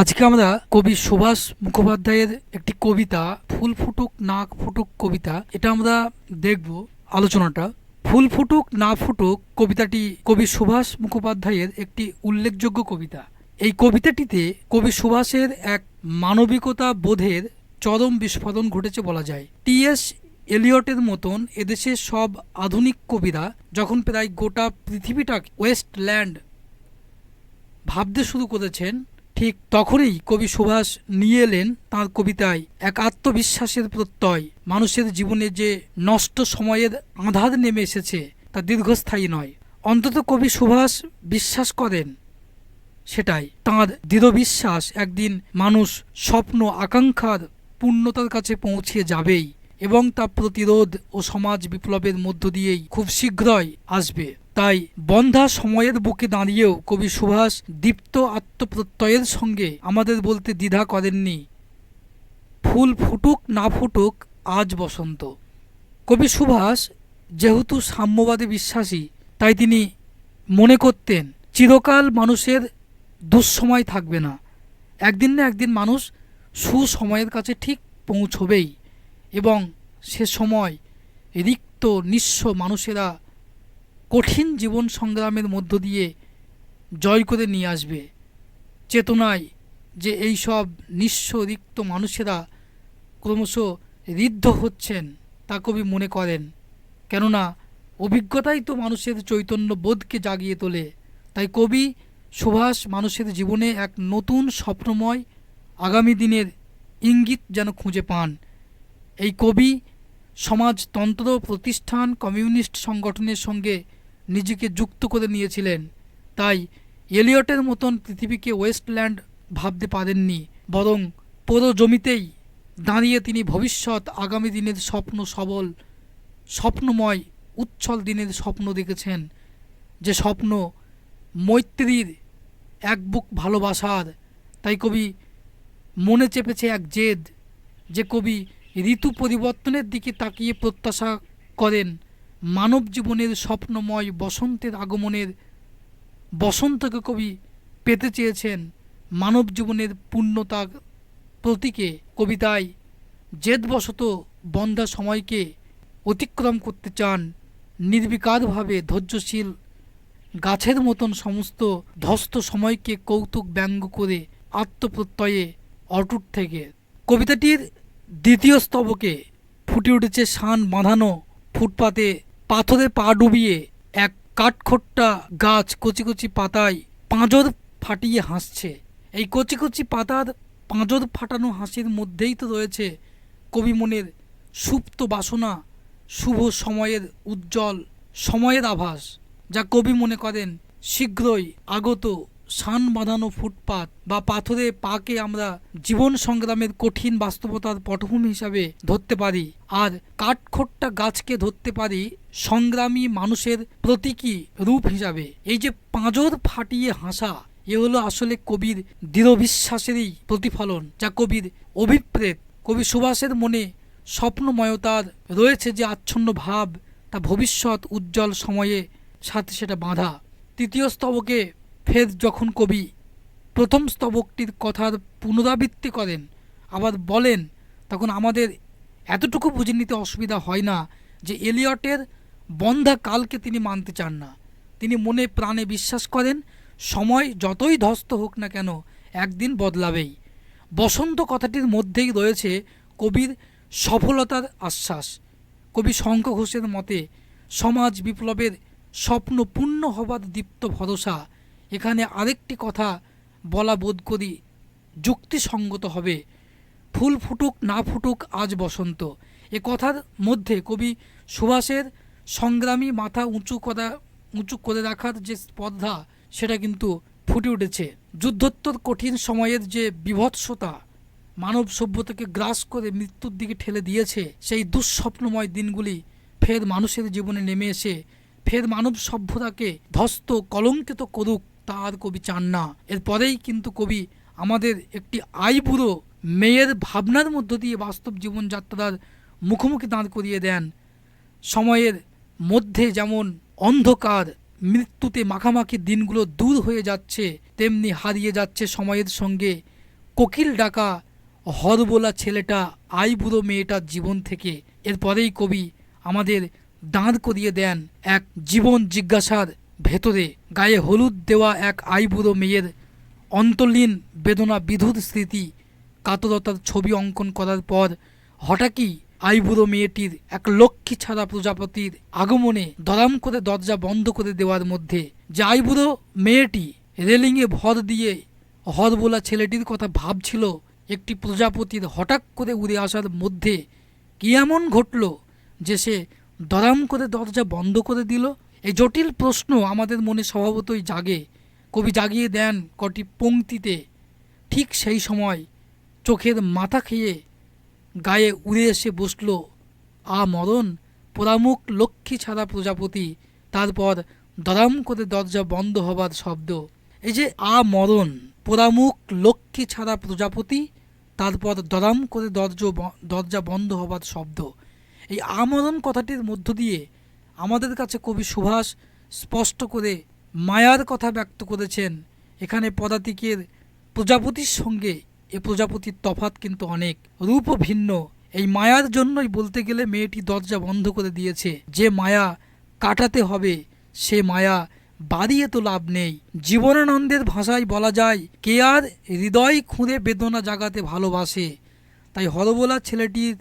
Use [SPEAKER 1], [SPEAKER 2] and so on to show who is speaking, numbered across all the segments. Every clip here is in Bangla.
[SPEAKER 1] আজকে আমরা কবি সুভাষ মুখোপাধ্যায়ের একটি কবিতা, ফুল ফুটুক, নাক ফুটুক কবিতা, এটা আমরা দেখব আলোচনাটা। ফুল ফুটুক না ফুটুক কবিতাটি কবি সুভাষ মুখোপাধ্যায়ের একটি উল্লেখযোগ্য কবিতা। এই কবিতাটিতে কবি সুভাষের এক মানবিকতা বোধের চরম বিস্ফোরণ ঘটেছে বলা যায়। টিএস এলিয়টের মতন এদেশের সব আধুনিক কবিরা যখন প্রায় গোটা পৃথিবীটা ওয়েস্টল্যান্ড ভাবতে শুরু করেছেন ঠিক তখনই কবি সুভাষ নিয়ে এলেন তাঁর কবিতায় এক আত্মবিশ্বাসের প্রত্যয়। মানুষের জীবনে যে নষ্ট সময়ের আঁধার নেমে এসেছে, তা দীর্ঘস্থায়ী নয়। অন্তত কবি সুভাষ বিশ্বাস করেন সেটাই। তাঁর দৃঢ় বিশ্বাস একদিন মানুষ স্বপ্ন আকাঙ্ক্ষার পূর্ণতার কাছে পৌঁছে যাবেই এবং তা প্রতিরোধ ও সমাজ বিপ্লবের মধ্য দিয়েই খুব শীঘ্রই আসবে। তাই বন্ধা সময়ের বুকে দাঁড়িয়েও কবি সুভাষ দীপ্ত আত্মপ্রত্যয়ের সঙ্গে আমাদের বলতে দ্বিধা করেননি। ফুল ফুটুক না ফুটুক, আজ বসন্ত। কবি সুভাষ যেহেতু সাম্যবাদে বিশ্বাসী, তাই তিনি মনে করতেন, চিরকাল মানুষের দুঃসময় থাকবে না। একদিন না একদিন মানুষ সুসময়ের কাছে ঠিক পৌঁছবেই এবং সে সময় রিক্ত, নিঃস্ব মানুষেরা কঠিন জীবন সংগ্রামের মধ্য দিয়ে জয় করে নিয়ে আসবে। চেতনায় যে এই সব নিঃস্ব মানুষেরা ক্রমশ ঋদ্ধ হচ্ছেন, তা কবি মনে করেন। কেননা, অভিজ্ঞতাই তো মানুষের চৈতন্য বোধকে জাগিয়ে তোলে। তাই কবি সুভাষ মানুষের জীবনে এক নতুন স্বপ্নময় আগামী দিনের ইঙ্গিত যেন খুঁজে পান। এই কবি সমাজতন্ত্র প্রতিষ্ঠান কমিউনিস্ট সংগঠনের সঙ্গে নিজেকে যুক্ত করে নিয়েছিলেন। তাই এলিয়টের মতন পৃথিবীকে ওয়েস্টল্যান্ড ভাবতে পারেননি, বরং পুরো জমিতেই দাঁড়িয়ে তিনি ভবিষ্যৎ আগামী দিনের স্বপ্ন সবল, স্বপ্নময়, উচ্ছল দিনের স্বপ্ন দেখেছেন, যে স্বপ্ন মৈত্রীর এক বুক ভালোবাসার। তাই কবি, মনে চেপেছে এক জেদ, যে কবি ঋতু পরিবর্তনের দিকে তাকিয়ে প্রত্যাশা করেন। মানব জীবনের স্বপ্নময় বসন্তের আগমনের, বসন্তকে কবি পেতে চেয়েছেন মানব জীবনের পূর্ণতার প্রতীকে কবিতায় জেদবশত বন্ধা সময়কে অতিক্রম করতে চান নির্বিকারভাবে ধৈর্যশীল, গাছের মতন সমস্ত ধস্ত সময়কে কৌতুক ব্যঙ্গ করে আত্মপ্রত্যয়ে অটুট থেকে। কবিতাটির দ্বিতীয় স্তবকে ফুটে উঠেছে শান বাঁধানো ফুটপাতে পাথরে পা ডুবিয়ে এক কাঠখোট্টা গাছ কচি কচি পাতায় পাঁজর ফাটিয়ে হাসছে। এই কচি কচি পাতার পাঁজর ফাটানো হাসির মধ্যেই তো রয়েছে কবি মনের সুপ্ত বাসনা, শুভ সময়ের উজ্জ্বল, সময়ের আভাস, যা কবি মনে করেন, শীঘ্রই আগত শান বাঁধানো ফুটপাত বা পাথরে পাকে আমরা জীবন সংগ্রামের কঠিন বাস্তবতার পটভূমি হিসাবে ধরতে পারি। আর কাঠখোট্টা গাছকে ধরতে পারি সংগ্রামী মানুষের প্রতীকী রূপ হিসাবে। এই যে পাঁজর ফাটিয়ে হাসা, এ হলো আসলে কবির দৃঢ় বিশ্বাসেরই প্রতিফলন, যা কবির অভিপ্রেত, কবি সুভাষের মনে স্বপ্নময়তার রয়েছে যে আচ্ছন্ন ভাব, তা ভবিষ্যৎ উজ্জ্বল সময়ে সাথে সেটা বাঁধা। তৃতীয় স্তবকে ফের যখন কবি প্রথম স্তবকটির কথার পুনরাবৃত্তি করেন, আবার বলেন, তখন আমাদের এতটুকু বুঝে নিতে অসুবিধা হয় না যে এলিয়টের বন্ধা কালকে তিনি মানতে চান না। তিনি মনে প্রাণে বিশ্বাস করেন, সময় যতই ধস্ত হোক না কেন একদিন বদলাবেই। বসন্ত কথাটির মধ্যেই রয়েছে কবির সফলতার আশ্বাস। কবি শঙ্খ ঘোষের মতে, সমাজ বিপ্লবের স্বপ্ন পূর্ণ হবার দীপ্ত ভরসা এখানে আরেকটি কথা বলা বোধ করি যুক্তিসঙ্গত হবে। ফুল ফুটুক, না ফুটুক, আজ বসন্ত। এ কথার মধ্যে কবি সুভাষের সংগ্রামী মাথা উঁচু করা, উঁচু করে রাখার যে স্পর্ধা, সেটা কিন্তু ফুটে উঠেছে। যুদ্ধোত্তর কঠিন সময়ের যে বিভৎসতা, মানব সভ্যতাকে গ্রাস করে মৃত্যুর দিকে ঠেলে দিয়েছে, সেই দুঃস্বপ্নময় দিনগুলি ফের মানুষের জীবনে নেমে এসে, ফের মানব সভ্যতাকে ধস্ত কলঙ্কিত করুক তা আর কবি চান না। এরপরেই কিন্তু কবি আমাদের একটি আইবুড়ো মেয়ের ভাবনার মধ্য দিয়ে বাস্তব জীবনযাত্রার মুখোমুখি দাঁড় করিয়ে দেন। সময়ের মধ্যে যেমন অন্ধকার মৃত্যুতে মাখামাখি দিনগুলো দূর হয়ে যাচ্ছে, তেমনি হারিয়ে যাচ্ছে সময়ের সঙ্গে কোকিল ডাকা হরবোলা ছেলেটা আই বুড়ো মেয়েটার জীবন থেকে। এরপরেই কবি আমাদের দাঁড় করিয়ে দেন এক জীবন জিজ্ঞাসার ভেতরে গায়ে হলুদ দেওয়া এক আই বুড়ো মেয়ের অন্তর্লীন বেদনা বিধুর স্মৃতি কাতরতার ছবি অঙ্কন করার পর হঠাৎই আইবুড়ো মেয়েটির এক লক্ষ্মী ছাড়া প্রজাপতির আগমনে দরাম করে দরজা বন্ধ করে দেওয়ার মধ্যে যে আইবুড়ো মেয়েটি রেলিংয়ে ভর দিয়ে হরবোলা ছেলেটির কথা ভাবছিল, একটি প্রজাপতির হঠাৎ করে উড়ে আসার মধ্যে কি এমন ঘটল যে সে দরাম করে দরজা বন্ধ করে দিল? এই জটিল প্রশ্ন আমাদের মনে স্বভাবতই জাগে। কবি জাগিয়ে দেন কটি পংক্তিতে ঠিক সেই সময় চোখের মাথা খেয়ে গায়ে উড়ে এসে বসল, আ মরণ পোড়ামুখ লক্ষ্মী ছাড়া প্রজাপতি, তারপর দরাম করে দরজা বন্ধ হবার শব্দ। এই যে আ মরণ পোড়ামুখ লক্ষ্মী ছাড়া প্রজাপতি, তারপর দরাম করে দরজা দরজা বন্ধ হবার শব্দ। এই আমরণ কথাটির মধ্য দিয়ে আমাদের কাছে কবি সুভাষ স্পষ্ট করে মায়ার কথা ব্যক্ত করেছেন। এখানে পদাতিকের প্রজাপতির সঙ্গে এ প্রজাপতির তফাত কিন্তু অনেক। রূপও ভিন্ন। এই মায়ার জন্যই বলতে গেলে মেয়েটি দরজা বন্ধ করে দিয়েছে। যে মায়া কাটাতে হবে, সে মায়া বাড়িয়ে তো লাভ নেই। জীবনানন্দের ভাষায় বলা যায়, কে আর হৃদয় খুঁড়ে বেদনা জাগাতে ভালোবাসে। তাই হরবোলা ছেলেটির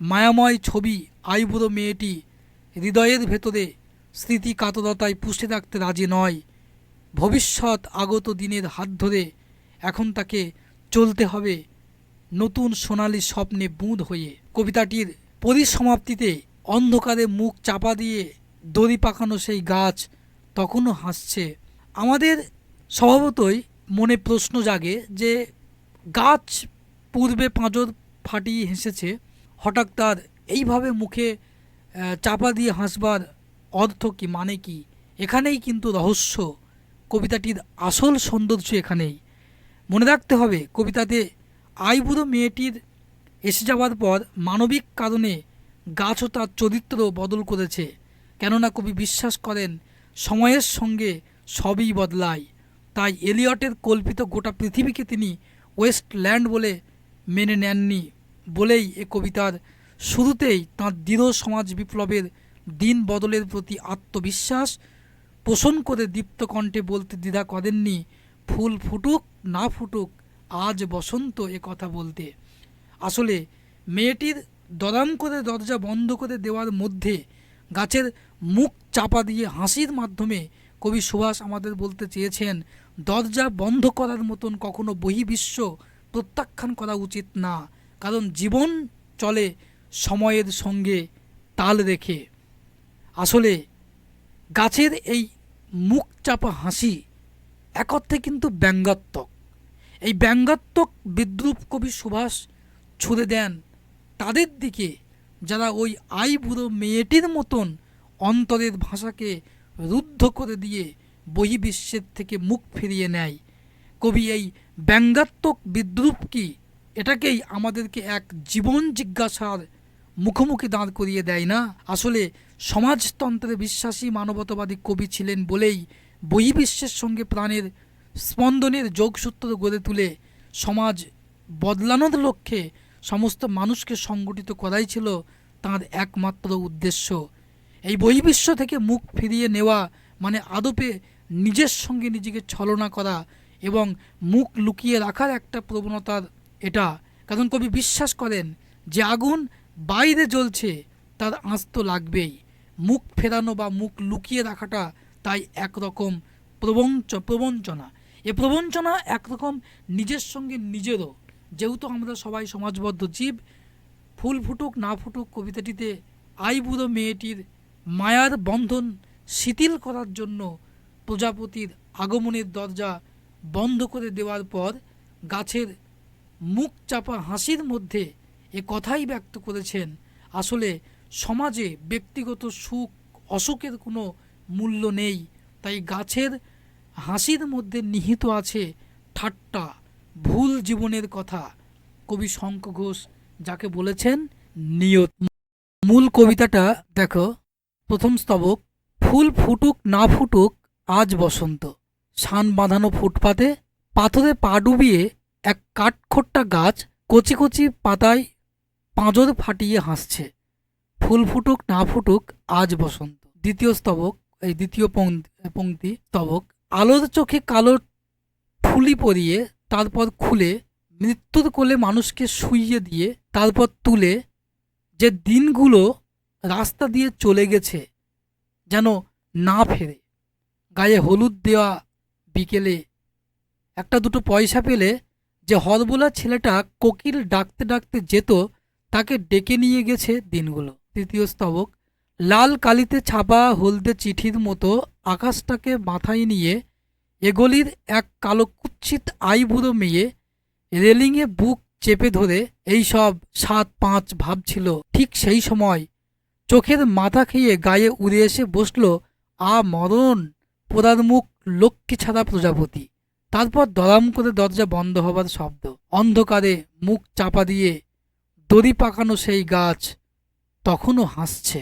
[SPEAKER 1] মায়াময় ছবি আইবুড়ো মেয়েটি হৃদয়ের ভেতরে স্মৃতি কাতরতায় পুষে রাখতে রাজি নয়। ভবিষ্যৎ আগত দিনের হাত ধরে এখন তাকে চলতে হবে নতুন সোনালি স্বপ্নে বুঁদ হয়ে। কবিতাটির পরিসমাপ্তিতে অন্ধকারে মুখ চাপা দিয়ে দড়ি পাকানো সেই গাছ তখনও হাসছে। আমাদের স্বভাবতই মনে প্রশ্ন জাগে যে, গাছ পূর্বে পাঁজর ফাটিয়ে হেসেছে, হঠাৎ তার এইভাবে মুখে চাপা দিয়ে হাসবার অর্থ কি মানে কি? এখানেই কিন্তু রহস্য। কবিতাটির আসল সৌন্দর্য এখানেই। মনে রাখতে হবে, কবিতাতে আইবুড়ো মেয়েটির এসে যাওয়ার পর মানবিক কারণে গাছও তার চরিত্র বদল করেছে। কেননা কবি বিশ্বাস করেন, সময়ের সঙ্গে সবই বদলায়। তাই এলিয়টের কল্পিত গোটা পৃথিবীকে তিনি ওয়েস্টল্যান্ড বলে মেনে নেননি বলেই এ কবিতার শুরুতেই তাঁর দৃঢ় সমাজ বিপ্লবের দিন বদলের প্রতি আত্মবিশ্বাস, পোষণ করে দীপ্ত কণ্ঠে বলতে দ্বিধা করেননি, ফুল ফুটুক, না ফুটুক, আজ বসন্ত এ কথা বলতে। আসলে মেয়েটির দরাম করে দরজা বন্ধ করে দেওয়ার মধ্যে গাছের মুখ চাপা দিয়ে হাসির মাধ্যমে কবি সুভাষ আমাদের বলতে চেয়েছেন, দরজা বন্ধ করার মতন কখনো বহির্বিশ্ব প্রত্যাখ্যান করা উচিত না, কারণ জীবন চলে সময়ের সঙ্গে তাল রেখে। আসলে গাছের এই মুখ চাপা হাসি এক অর্থে কিন্তু ব্যঙ্গাত্মক। এই ব্যঙ্গাত্মক বিদ্রুপ কবি সুভাষ ছুড়ে দেন তাদের দিকে, যারা ওই আই বুড়ো মেয়েটির মতন অন্তরের ভাষাকে রুদ্ধ করে দিয়ে বহির্বিশ্বের থেকে মুখ ফিরিয়ে নেয়। কবি এই ব্যঙ্গাত্মক বিদ্রুপ কি, এটাকেই আমাদেরকে এক জীবন জিজ্ঞাসার মুখোমুখি দাঁড় করিয়ে দেয় না। আসলে সমাজতন্ত্রে বিশ্বাসী মানবতাবাদী কবি ছিলেন বলেই বহির্বিশ্বের সঙ্গে প্রাণের স্পন্দনের যোগসূত্র গড়ে তুলে সমাজ বদলানোর লক্ষ্যে সমস্ত মানুষকে সংগঠিত করাই ছিল তাঁর একমাত্র উদ্দেশ্য। এই বহির্বিশ্ব থেকে মুখ ফিরিয়ে নেওয়া মানে আদপে নিজের সঙ্গে নিজেকে ছলনা করা এবং মুখ লুকিয়ে রাখার একটা প্রবণতার এটা। কারণ কবি বিশ্বাস করেন যে আগুন বাইরে জ্বলছে, তার আঁচ তো লাগবেই। মুখ ফেরানো বা মুখ লুকিয়ে রাখাটা তাই একরকম প্রবঞ্চ, প্রবঞ্চনা। এ প্রবঞ্চনা একরকম নিজের সঙ্গে নিজেরও। যেহেতু আমরা সবাই সমাজবদ্ধ জীব, ফুল ফুটুক না ফুটুক কবিতাটিতে আই বুড়ো মেয়েটির মায়ার বন্ধন শিথিল করার জন্য প্রজাপতির আগমনের দরজা বন্ধ করে দেওয়ার পর গাছের মুখ চাপা হাসির মধ্যে এ কথাই ব্যক্ত করেছেন। আসলে সমাজে ব্যক্তিগত সুখ, অসুখের কোনো মূল্য নেই। তাই গাছের হাসির মধ্যে নিহিত আছে ঠাট্টা, ভুল জীবনের কথা। কবি শঙ্খ ঘোষ যাকে বলেছেন, নিয়ত। মূল কবিতাটা দেখো, প্রথম স্তবক, ফুল ফুটুক না ফুটুক, আজ বসন্ত। শান বাঁধানো ফুটপাতে পাথরে পা ডুবিয়ে এক কাঠখোট্টা গাছ কচি কচি পাতায় পাঁজর ফাটিয়ে হাসছে। ফুল ফুটুক, না ফুটুক, আজ বসন্ত। দ্বিতীয় স্তবক, এই দ্বিতীয় পং- পংক্তি স্তবক, আলোর চোখে কালো ফুলি পরিয়ে, তারপর খুলে, মৃত্যুর কোলে মানুষকে শুইয়ে দিয়ে, তারপর তুলে, যে দিনগুলো রাস্তা দিয়ে চলে গেছে, যেন না ফেরে। গায়ে হলুদ দেওয়া বিকেলে, একটা দুটো পয়সা পেলে, যে হরবোলা ছেলেটা কোকিল ডাকতে ডাকতে যেত তাকে ডেকে নিয়ে গেছে দিনগুলো। তৃতীয় স্তবক, লাল কালিতে ছাপা হলদে চিঠির মতো আকাশটাকে মাথায় নিয়ে এগলির এক কালো কুচ্ছিত আইবুড়ো মেয়ে রেলিংয়ে বুক চেপে ধরে এই সব সাত পাঁচ ভাবছিল। ঠিক সেই সময় চোখের মাথা খেয়ে গায়ে উড়ে এসে বসল, আ মরণ, পোড়ার মুখ লক্ষ্মী ছাড়া প্রজাপতি। তারপর দরাম করে দরজা বন্ধ হবার শব্দ। অন্ধকারে মুখ চাপা দিয়ে দড়ি পাকানো সেই গাছ তখনও হাসছে।